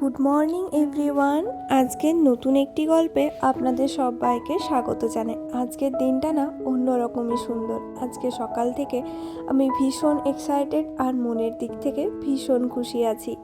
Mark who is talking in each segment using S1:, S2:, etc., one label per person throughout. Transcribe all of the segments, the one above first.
S1: Good morning, everyone. আজকের নতুন একটি গল্পে আপনাদের সবাইকে স্বাগত জানাই। আজকের দিনটা না অন্যরকমই সুন্দর। আজকে সকাল থেকে আমি ভীষণ এক্সাইটেড আর মনের দিক থেকে ভীষণ খুশি আছি।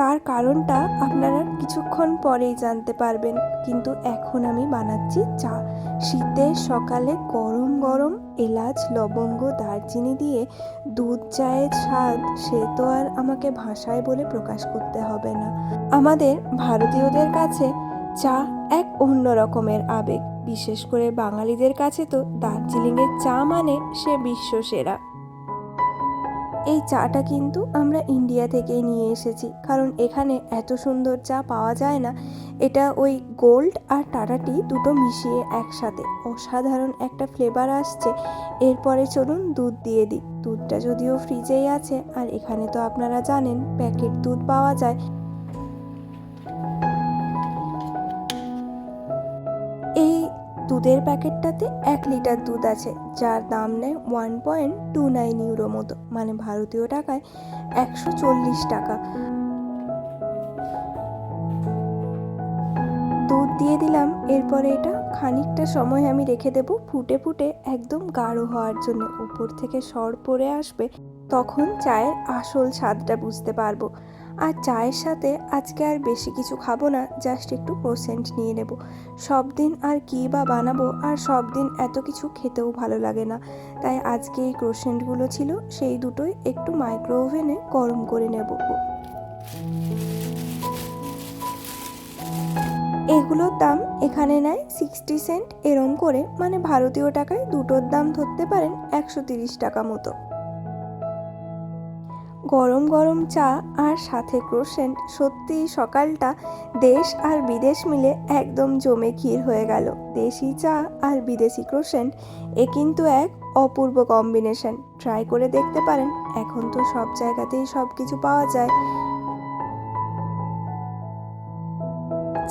S1: তার কারণটা আপনারা কিছুক্ষণ পরেই জানতে পারবেন। কিন্তু এখন আমি বানাচ্ছি চা। শীতের সকালে গরম গরম এলাচ, লবঙ্গ, দারচিনি দিয়ে দুধ, চায়ের স্বাদ, সে তো আর আমাকে ভাষায় বলে প্রকাশ করতে হবে না। আমাদের ভারতীয়দের কাছে চা এক অন্য রকমের আবেগ। বিশেষ করে বাঙালিদের কাছে তো দার্জিলিংয়ের চা মানে সে বিশ্ব সেরা। এই চাটা কিন্তু আমরা ইন্ডিয়া থেকেই নিয়ে এসেছি। কারণ এখানে এত সুন্দর চা পাওয়া যায় না। এটা ওই গোল্ড আর টাটা টি দুটো মিশিয়ে একসাথে। অসাধারণ একটা ফ্লেভার আসছে। এরপরে চলুন দুধ দিয়ে দিই। দুধটা যদিও ফ্রিজেই আছে, আর এখানে তো আপনারা জানেন প্যাকেট দুধ পাওয়া যায়। দুধের প্যাকেটটাতে এক লিটার দুধ আছে, যার দাম নেয় one point two nine euro মতো মানে ভারতীয় টাকায় একশো চল্লিশ টাকা। দুধ দিয়ে দিলাম, এরপরে এটা খানিকটা সময় আমি রেখে দেব ফুটে ফুটে একদম গাঢ় হওয়ার জন্য। উপর থেকে সর পড়ে আসবে। তখন চায়ের আসল স্বাদটা বুঝতে পারব। আর চায়ের সাথে আজকে আর বেশি কিছু খাব না জাস্ট একটু প্রসেন্ট নিয়ে নেব। সব দিন আর কী বা বানাবো আর সব দিন এত কিছু খেতেও ভালো লাগে না। তাই আজকে এই ক্রোসেন্টগুলো ছিল, সেই দুটোই একটু মাইক্রো ওভেনে গরম করে নেব। এগুলোর দাম এখানে নেয় সিক্সটি সেন্ট এরম করে মানে ভারতীয় টাকায় দুটোর দাম ধরতে পারেন একশো তিরিশ টাকা মতো। গরম গরম চা আর সাথে ক্রোসেন্ট। সত্যি সকালটা দেশ আর বিদেশ মিলে একদম জমে ক্ষীর হয়ে গেল। দেশি চা আর বিদেশি ক্রোসেন্ট এ কিন্তু এক অপূর্ব কম্বিনেশন। ট্রাই করে দেখতে পারেন। এখন তো সব জায়গাতেই সব কিছু পাওয়া যায়।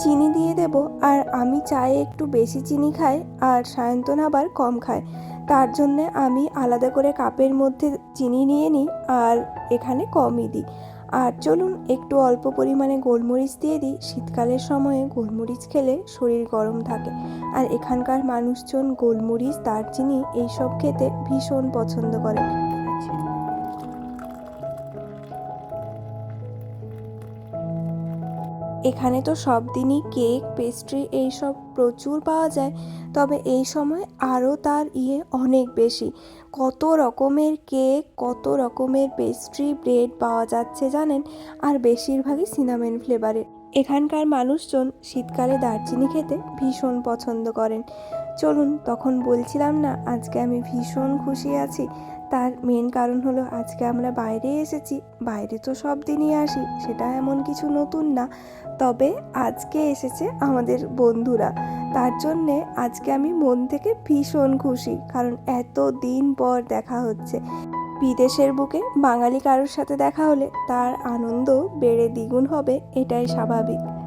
S1: চিনি দিয়ে দেব। আর আমি চায়ে একটু বেশি চিনি খাই আর সায়ন্তন আবার কম খায়। তার জন্যে আমি আলাদা করে কাপের মধ্যে চিনি নিয়ে নিই আর এখানে কমই দিই। আর চলুন একটু অল্প পরিমাণে গোলমরিচ দিয়ে দিই। শীতকালের সময়ে গোলমরিচ খেলে শরীর গরম থাকে। আর এখানকার মানুষজন গোলমরিচ, দারচিনি এইসব খেতে ভীষণ পছন্দ করে। এখানে তো সব দিনই কেক, পেস্ট্রি এইসব প্রচুর পাওয়া যায়, তবে এই সময় আরও তার ইয়ে অনেক বেশি। কত রকমের কেক, কত রকমের পেস্ট্রি, ব্রেড পাওয়া যাচ্ছে জানেন, আর বেশিরভাগই সিনামেন ফ্লেভারের। এখানকার মানুষজন শীতকালে দারচিনি খেতে ভীষণ পছন্দ করেন। চলুন, তখন বলছিলাম না, আজকে আমি ভীষণ খুশি আছি তার মেন কারণ হলো আজকে আমরা বাইরে এসেছি, বাইরে তো সব দিনই আসি, সেটা এমন কিছু নতুন না। তবে আজকে এসেছে আমাদের বন্ধুরা, তার জন্যে আজকে আমি মন থেকে ভীষণ খুশি, কারণ এত দিন পর দেখা হচ্ছে। বিদেশের বুকে বাঙালি কারোর সাথে দেখা হলে তার আনন্দ বেড়ে দ্বিগুণ হবে, এটাই স্বাভাবিক।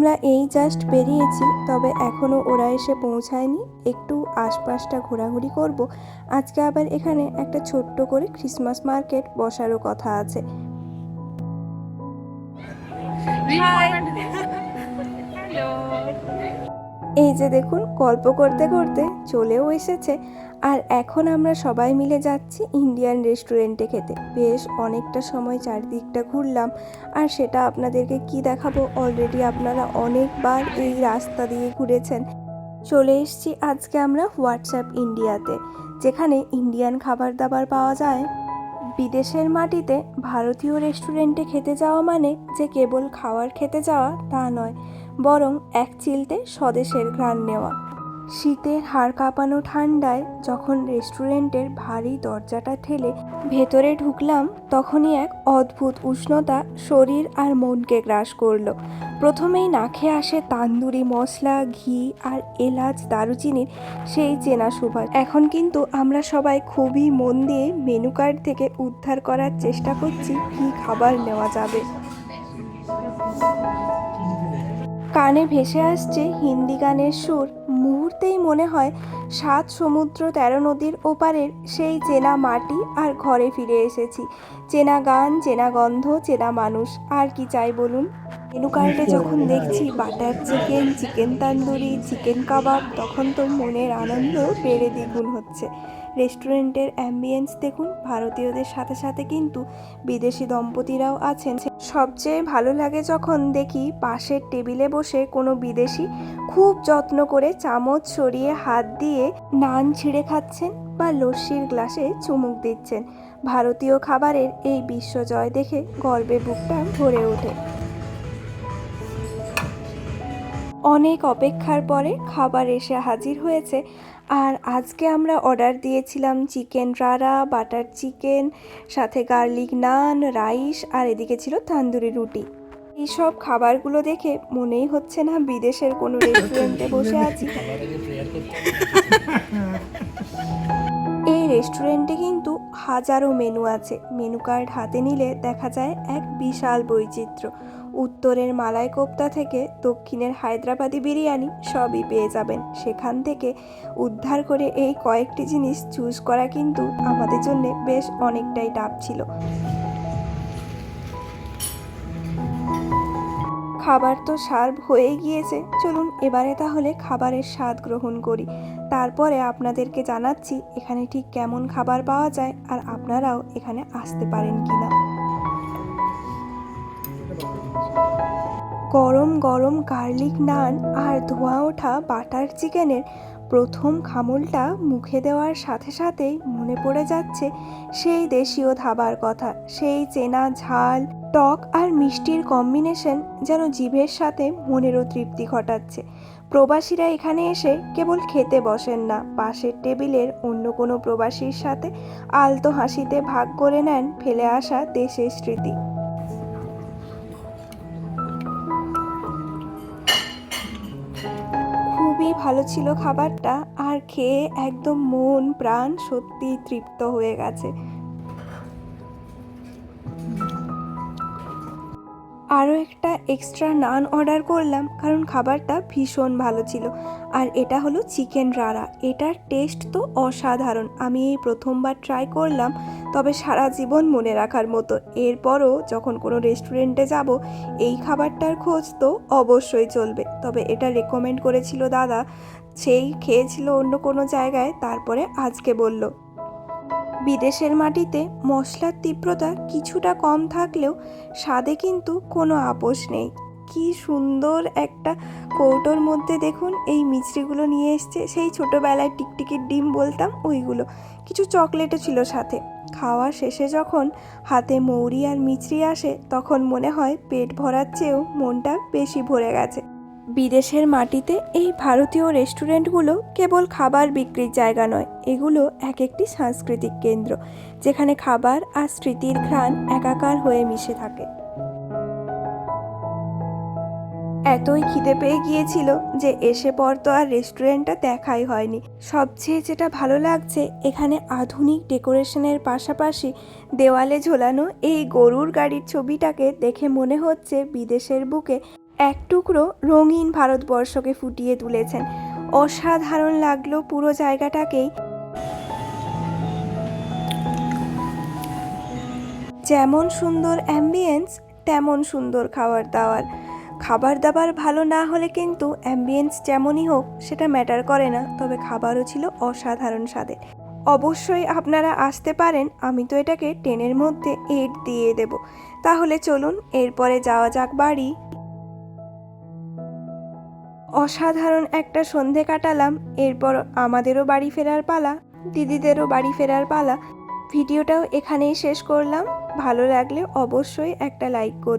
S1: আমরা এই জাস্ট বেরিয়েছি তবে এখনও ওরা এসে পৌঁছায়নি। একটু আশপাশটা ঘোরাঘুরি করব। আজকে আবার এখানে একটা ছোট্ট করে ক্রিসমাস মার্কেট বসারও কথা আছে। এই যে দেখুন, গল্প করতে করতে চলেও এসেছে। আর এখন আমরা সবাই মিলে যাচ্ছি ইন্ডিয়ান রেস্টুরেন্টে খেতে। বেশ অনেকটা সময় চারিদিকটা ঘুরলাম। আর সেটা আপনাদেরকে কি দেখাবো অলরেডি আপনারা অনেকবার এই রাস্তা দিয়ে ঘুরেছেন। চলে এসেছি আজকে আমরা হোয়াটসঅ্যাপ ইন্ডিয়াতে যেখানে ইন্ডিয়ান খাবার দাবার পাওয়া যায়। বিদেশের মাটিতে ভারতীয় রেস্টুরেন্টে খেতে যাওয়া মানে যে কেবল খাওয়ার খেতে যাওয়া তা নয়। বরং এক চিলতে স্বদেশের ঘ্রাণ নেওয়া। শীতের হাড় কাঁপানো ঠান্ডায় যখন রেস্টুরেন্টের ভারী দরজাটা ঠেলে ভেতরে ঢুকলাম, তখনই এক অদ্ভুত উষ্ণতা শরীর আর মনকে গ্রাস করল। প্রথমেই নাকে আসে তান্দুরি মশলা, ঘি আর এলাচ দারুচিনির সেই চেনা সুবাস এখন কিন্তু আমরা সবাই খুবই মন দিয়ে মেনু কার্ড থেকে উদ্ধার করার চেষ্টা করছি, কী খাবার নেওয়া যাবে। কানে ভেসে আসছে হিন্দি গানের সুর। মুহূর্তেই মনে হয় সাত সমুদ্র তেরো নদীর ওপারের সেই চেনা মাটি আর ঘরে ফিরে এসেছি। চেনা গান, চেনা গন্ধ, চেনা মানুষ, আর কি চাই বলুন? মেনু কার্ডে যখন দেখছি butter chicken chicken tandoori, chicken kebab, তখন তো মনের আনন্দ বেড়ে দ্বিগুণ হচ্ছে। রেস্টুরেন্টের অ্যাম্বিয়েন্স দেখুন, ভারতীয়দের সাথে সাথে কিন্তু বিদেশি দম্পতিরাও আছেন। সবচেয়ে ভালো লাগে যখন দেখি পাশের টেবিলে বসে কোনো বিদেশি খুব যত্ন করে চামচ সরিয়ে হাত দিয়ে নান ছিঁড়ে খাচ্ছেন বা লস্যির গ্লাসে চুমুক দিচ্ছেন। ভারতীয় খাবারের এই বিশ্বজয় দেখে গর্বে বুকটা ভরে ওঠে। অনেক অপেক্ষার পরে খাবার এসে হাজির হয়েছে। আর আজকে আমরা অর্ডার দিয়েছিলাম চিকেন রাড়া, বাটার চিকেন, সাথে গার্লিক নান, রাইস, আর এদিকে ছিল তান্দুরি রুটি। এইসব খাবারগুলো দেখে মনেই হচ্ছে না বিদেশের কোনো রেস্টুরেন্টে বসে আছি। এই রেস্টুরেন্টে কিন্তু হাজারো মেনু আছে। মেনু কার্ড হাতে নিলে দেখা যায় এক বিশাল বৈচিত্র্য। উত্তরের মালাই কোপ্তা থেকে দক্ষিণের হায়দ্রাবাদি বিরিয়ানি সবই পেয়ে যাবেন। সেখান থেকে উদ্ধার করে এই কয়েকটি জিনিস চুজ করা কিন্তু আমাদের জন্য বেশ অনেকটাই টাফ ছিল। খাবার তো সার্ভ হয়ে গিয়েছে। চলুন এবারে তাহলে খাবারের স্বাদ গ্রহণ করি। তারপরে আপনাদেরকে জানাচ্ছি এখানে ঠিক কেমন খাবার পাওয়া যায় আর আপনারাও এখানে আসতে পারেন কিনা। গরম গরম গার্লিক নান আর ধোঁয়া ওঠা বাটার চিকেনের প্রথম খামলটা মুখে দেওয়ার সাথে সাথেই মনে পড়ে যাচ্ছে সেই দেশীয় ধাবার কথা, সেই চেনা ঝাল, টক আর মিষ্টির কম্বিনেশন যেন জিভের সাথে মনেরও তৃপ্তি ঘটাচ্ছে। প্রবাসীরা এখানে এসে কেবল খেতে বসেন না, পাশের টেবিলের অন্য কোনো প্রবাসীর সাথে আলতো হাসিতে ভাগ করে নেন ফেলে আসা দেশের স্মৃতি। ভালো ছিল খাবারটা আর খেয়ে একদম মন প্রাণ সত্যি তৃপ্ত হয়ে গেছে। আরও একটা এক্সট্রা নান অর্ডার করলাম, কারণ খাবারটা ভীষণ ভালো ছিল। আর এটা হলো চিকেন রাড়া এটার টেস্ট তো অসাধারণ। আমি এই প্রথমবার ট্রাই করলাম, তবে সারা জীবন মনে রাখার মতো। এরপরও যখন কোনো রেস্টুরেন্টে যাব, এই খাবারটার খোঁজ তো অবশ্যই চলবে। তবে এটা রেকমেন্ড করেছিল দাদা, সেই খেয়েছিল অন্য কোনো জায়গায়, তারপরে আজকে বলল। বিদেশের মাটিতে মশলার তীব্রতা কিছুটা কম থাকলেও স্বাদে কিন্তু কোনো আপোষ নেই। কি সুন্দর একটা কৌটোর মধ্যে দেখুন এই মিছরিগুলো নিয়ে এসছে। সেই ছোটোবেলায় টিকটিকির ডিম বলতাম, ওইগুলো। কিছু চকলেটও ছিল সাথে। খাওয়া শেষে যখন হাতে মৌরি আর মিছরি আসে, তখন মনে হয় পেট ভরার চেয়েও মনটা বেশি ভরে গেছে। বিদেশের মাটিতে এই ভারতীয় রেস্টুরেন্টগুলো কেবল খাবার বিক্রির জায়গা নয়, এগুলো এক একটি সাংস্কৃতিক কেন্দ্র, যেখানে খাবার আর স্মৃতির ঘ্রাণ একাকার হয়ে মিশে থাকে। এতই খিদে পেয়ে গিয়েছিল যে এসে পর তো আর রেস্টুরেন্টটা দেখাই হয়নি। সবচেয়ে যেটা ভালো লাগছে, এখানে আধুনিক ডেকোরেশনের পাশাপাশি দেওয়ালে ঝোলানো এই গরুর গাড়ির ছবিটাকে দেখে মনে হচ্ছে বিদেশের বুকে এক টুকরো রঙিন ভারতবর্ষকে ফুটিয়ে তুলেছেন। অসাধারণ লাগল পুরো জায়গাটাকেই। যেমন সুন্দর অ্যাম্বিয়েন্স তেমন সুন্দর খাবার দাবার। খাবার দাবার ভালো না হলে কিন্তু অ্যাম্বিয়েন্স যেমনই হোক, সেটা ম্যাটার করে না। তবে খাবারও ছিল অসাধারণ স্বাদের। অবশ্যই আপনারা আসতে পারেন, আমি তো এটাকে টেনের মধ্যে এইট দিয়ে দেব। তাহলে চলুন, এরপরে যাওয়া যাক বাড়ি। অসাধারণ একটা সন্ধে কাটালাম, এরপর আমাদেরও বাড়ি ফেরার পালা, দিদিদেরও বাড়ি ফেরার পালা। ভিডিওটাও এখানেই শেষ করলাম। ভালো লাগলে অবশ্যই একটা লাইক করুন।